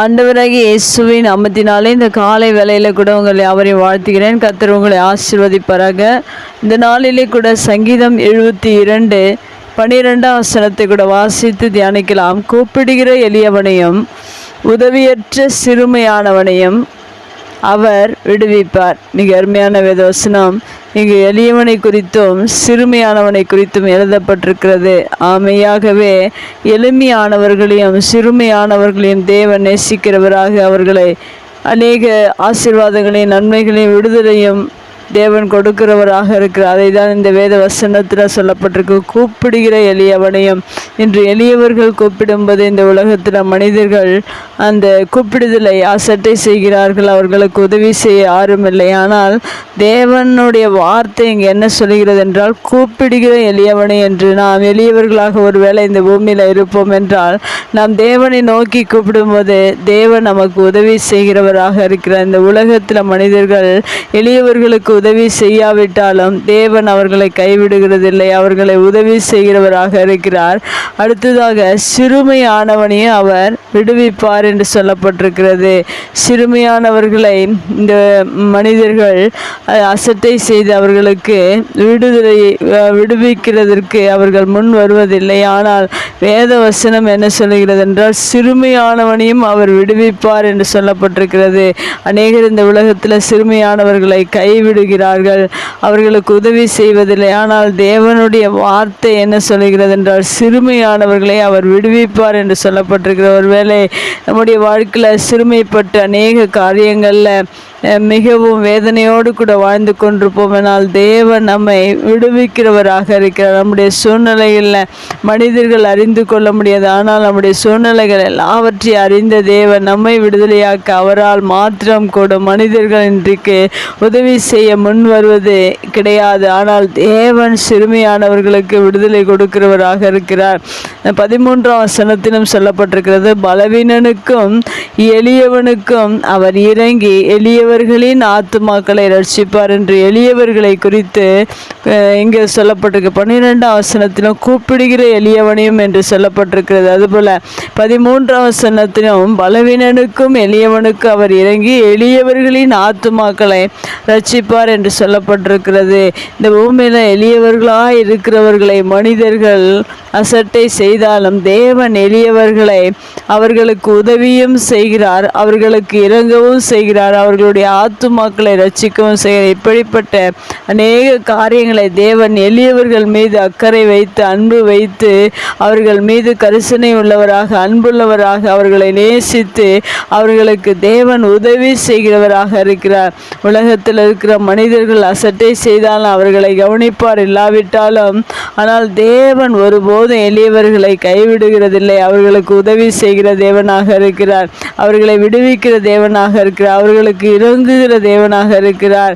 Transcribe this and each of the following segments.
ஆண்டவராகிய இயேசுவின் அமத்தினாலே இந்த காலை வேலையில் கூட உங்களை யாவரையும் வாழ்த்துகிறேன். கத்தர் உங்களை ஆசிர்வதிப்பாராக. இந்த நாளிலே கூட சங்கீதம் எழுபத்தி இரண்டு பனிரெண்டாம் வசனத்தை கூட வாசித்து தியானிக்கலாம். கூப்பிடுகிற எளியவனையும் உதவியற்ற சிறுமையானவனையும் அவர் விடுவிப்பார். மிக அருமையான வேதவசனம். இங்கு எளியவனை குறித்தும் சிறுமையானவனை குறித்தும் எழுதப்பட்டிருக்கிறது. ஆமையாகவே எளிமையானவர்களையும் சிறுமையானவர்களையும் தேவன் நேசிக்கிறவராக அவர்களை அநேக ஆசீர்வாதங்களையும் நன்மைகளையும் விடுதலையும் தேவன் கொடுக்கிறவராக இருக்கிறார். அதை தான் இந்த வேத வசனத்தில் சொல்லப்பட்டிருக்கு. கூப்பிடுகிற எளியவனையும் இன்று எளியவர்கள் கூப்பிடும்போது இந்த உலகத்தில் மனிதர்கள் அந்த கூப்பிடுதலை அசட்டை செய்கிறார்கள். அவர்களுக்கு உதவி செய்ய யாரும் இல்லை. ஆனால் தேவனுடைய வார்த்தை இங்கே என்ன சொல்கிறது என்றால் கூப்பிடுகிற எளியவனை என்று நாம் எளியவர்களாக ஒருவேளை இந்த பூமியில் இருப்போம் என்றால் நாம் தேவனை நோக்கி கூப்பிடும்போது தேவன் நமக்கு உதவி செய்கிறவராக இருக்கிறார். இந்த உலகத்தில் மனிதர்கள் எளியவர்களுக்கு உதவி செய்யாவிட்டாலும் தேவன் அவர்களை கைவிடுகிறதில்லை. அவர்களை உதவி செய்கிறவராக இருக்கிறார். அடுத்ததாக சிறுமையானவனையும் அவர் விடுவிப்பார் என்று சொல்லப்பட்டிருக்கிறது. சிறுமையானவர்களை இந்த மனிதர்கள் அசட்டை செய்து அவர்களுக்கு விடுதலை விடுவிக்கிறதற்கு அவர்கள் முன் வருவதில்லை. ஆனால் வேத வசனம் என்ன சொல்லுகிறது என்றால் சிறுமையானவனையும் அவர் விடுவிப்பார் என்று சொல்லப்பட்டிருக்கிறது. அநேகர் இந்த உலகத்தில் சிறுமையானவர்களை கைவிடுகிறார்கள் அவர்களுக்கு உதவி செய்வதில்லை. ஆனால் தேவனுடைய வார்த்தை என்ன சொல்கிறது என்றால் சிறுமையானவர்களை அவர் விடுவிப்பார் என்று சொல்லப்பட்டிருக்கிற ஒருவேளை நம்முடைய வாழ்க்கையில் சிறுமைப்பட்டு அநேக காரியங்களில் மிகவும் வேதனையோடு கூட வாழ்ந்து கொண்டிருப்போம். ஆனால் தேவன் நம்மை விடுவிக்கிறவராக இருக்கிறார். நம்முடைய சூழ்நிலைகளில் மனிதர்கள் அறிந்து கொள்ள முடியாது. ஆனால் நம்முடைய சூழ்நிலைகள் எல்லாவற்றையும் அறிந்த தேவன் நம்மை விடுதலையாக்க அவரால் மாத்திரம் கூட மனிதர்கள் இன்றைக்கு உதவி செய்ய முன் வருவது கிடையாது. ஆனால் தேவன் சிறுமியானவர்களுக்கு விடுதலை கொடுக்கிறவராக இருக்கிறார். பதிமூன்றாம் வசனத்திலும் சொல்லப்பட்டிருக்கிறது பலவீனனுக்கும் எளியவனுக்கும் அவர் இறங்கி எளியவர்களின் ஆத்துமாக்களை ரட்சிப்பார் என்று எளியவர்களை குறித்து இங்கே சொல்லப்பட்டிருக்கு. பன்னிரெண்டாம் வசனத்திலும் கூப்பிடுகிற எளியவனையும் என்று சொல்லப்பட்டிருக்கிறது. அதுபோல பதிமூன்றாம் வசனத்திலும் பலவீனனுக்கும் எளியவனுக்கும் அவர் இறங்கி எளியவர்களின் ஆத்துமாக்களை ரட்சிப்பார் என்று சொல்லப்பட்டிருக்கிறது. இந்த பூமியில் எளியவர்களாக இருக்கிறவர்களை மனிதர்கள் அசட்டை செய்தாலும் தேவன் எளியவர்களை அவர்களுக்கு உதவியும் செய்கிறார். அவர்களுக்கு இறங்கவும் செய்கிறார். அவர்களுடைய ஆத்துமாக்களை ரட்சிக்கவும் செய்கிறார். இப்படிப்பட்ட அநேக காரியங்களை தேவன் எளியவர்கள் மீது அக்கறை வைத்து அன்பு வைத்து அவர்கள் மீது கரிசனை உள்ளவராக அன்புள்ளவராக அவர்களை நேசித்து அவர்களுக்கு தேவன் உதவி செய்கிறவராக இருக்கிறார். உலகத்தில் இருக்கிற மனிதர்கள் அசட்டை செய்தாலும் அவர்களை கவனிப்பார். இல்லாவிட்டாலும் ஆனால் தேவன் ஒருபோதும் எளியவர்களை கைவிடுகிறதில்லை. அவர்களுக்கு உதவி செய்கிற தேவனாக இருக்கிறார். அவர்களை விடுவிக்கிற தேவனாக இருக்கிறார். அவர்களுக்கு இறங்குகிற தேவனாக இருக்கிறார்.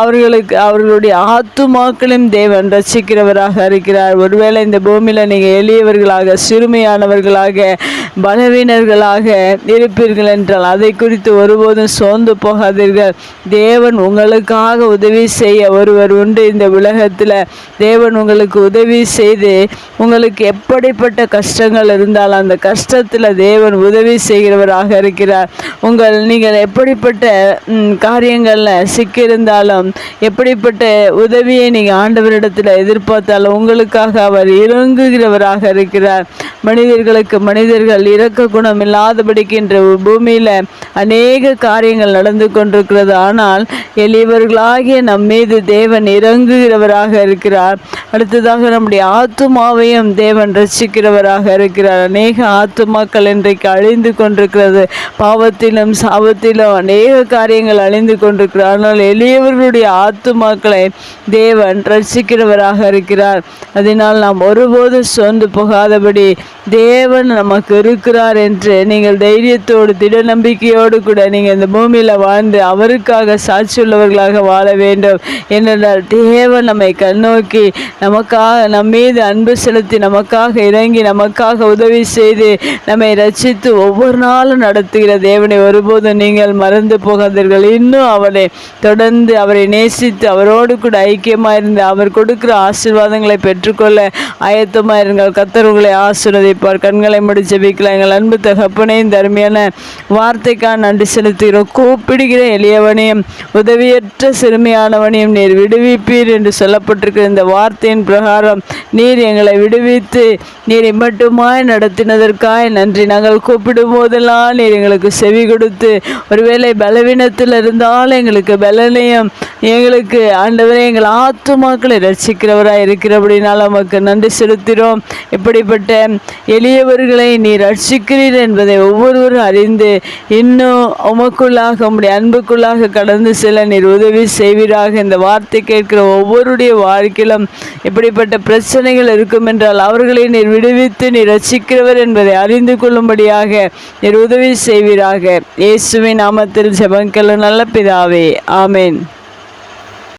அவர்களுக்கு அவர்களுடைய ஆத்துமாக்களையும் தேவன் ரசிக்கிறவராக இருக்கிறார். ஒருவேளை இந்த பூமியில் நீங்கள் எளியவர்களாக சிறுமையானவர்களாக பலவீனர்களாக இருப்பீர்கள் என்றால் அதை குறித்து ஒருபோதும் சோர்ந்து போகாதீர்கள். தேவன் உங்களுக்காக உதவி செய்ய ஒருவர் உண்டு. இந்த உலகத்தில் தேவன் உங்களுக்கு உதவி செய்து உங்களுக்கு எப்படிப்பட்ட கஷ்டங்கள் இருந்தாலும் அந்த கஷ்டத்தில் தேவன் உதவி செய்கிறவராக இருக்கிறார். உங்கள் நீங்கள் எப்படிப்பட்ட காரியங்களில் சிக்கியிருந்தாலும் எப்படிப்பட்ட உதவியை நீங்கள் ஆண்டவரிடத்தில் எதிர்பார்த்தாலும் உங்களுக்காக அவர் இறங்குகிறவராக இருக்கிறார். மனிதர்களுக்கு மனிதர்கள் இறக்க குணம் இல்லாதபடிக்கு இன்று பூமியில் அநேக காரியங்கள் நடந்து கொண்டிருக்கிறது. ஆனால் எளியவர்களாகிய நம் மீது தேவன் இறங்குகிறவராக இருக்கிறார். அடுத்ததாக நம்முடைய ஆத்துமாவையும் தேவன் ரசிக்கிறவராக இருக்கிறார். அநேக ஆத்துமாக்கள் இன்றைக்கு அழிந்து கொண்டிருக்கிறது. பாவத்திலும் சாபத்திலும் அநேக காரியங்கள் அழிந்து கொண்டிருக்கிறார். ஆனால் எளியவர்களுடைய ஆத்துமாக்களை தேவன் ரசிக்கிறவராக இருக்கிறார். அதனால் நாம் ஒருபோதும் சோர்ந்து போகாதபடி தேவன் நமக்கு இருக்கிறார் என்று நீங்கள் தைரியத்தோடு திட நம்பிக்கையோடு கூட நீங்கள் இந்த பூமியில் வாழ்ந்து அவருக்காக சாட்சியுள்ளவர்களாக வாழ வேண்டும் என்றால் தேவன் நம்மை கண்ணோக்கி நமக்காக நம் மீது அன்பு செலுத்தி நமக்காக இறங்கி நமக்காக உதவி செய்து நம்மை ரட்சித்து ஒவ்வொரு நாளும் நடத்துகிற தேவனை ஒருபோதும் நீங்கள் மறந்து போகாதீர்கள். இன்னும் அவரை தொடர்ந்து அவரை நேசித்து அவரோடு கூட ஐக்கியமாக இருந்து அவர் கொடுக்கிற ஆசீர்வாதங்களை பெற்றுக்கொள்ள ஆயத்தமாக இருங்கள் கத்தர் உங்களை ஆசீர்வதிப்பார். கண்களை முடி ஜெபிக்க எங்கள் அன்பு தகப்பனே இந்த அருமையான வார்த்தைக்காக நன்றி செலுத்துகிறோம். கூப்பிடுகிற எளியவனையும் உதவியற்ற சிறுமியானவனையும் நீர் விடுவிப்பீர் என்று சொல்லப்பட்டிருக்கிற இந்த வார்த்தையின் பிரகாரம் நீர் எங்களை விடுவித்து நீரை மட்டுமாய் நடத்தினதற்காய் நன்றி. நாங்கள் கூப்பிடும் போதெல்லாம் நீர் எங்களுக்கு செவி கொடுத்து ஒருவேளை பலவீனத்தில் இருந்தால் எங்களுக்கு பலனையும் எங்களுக்கு ஆண்டவரே எங்கள் ஆத்துமாக்களை ரசிக்கிறவராக இருக்கிறபடினால் நமக்கு நன்றி செலுத்துகிறோம். இப்படிப்பட்ட எளியவர்களை நீர் ரட்சிக்கிறீர் என்பதை ஒவ்வொருவரும் அறிந்து இன்னும் உமக்குள்ளாக உம்முடைய அன்புக்குள்ளாக கடந்து செல்ல நீர் உதவி செய்வீராக. இந்த வார்த்தை கேட்கிற ஒவ்வொருடைய வாழ்க்கையிலும் இப்படிப்பட்ட பிரச்சனைகள் இருக்கும் என்றால் அவர்களை நீர் விடுவித்து நீர் ரட்சிக்கிறவர் என்பதை அறிந்து கொள்ளும்படியாக நீர் உதவி செய்வீராக. இயேசுவின் நாமத்தில் ஜெபங்கள் நல்ல பிதாவே. ஆமேன்.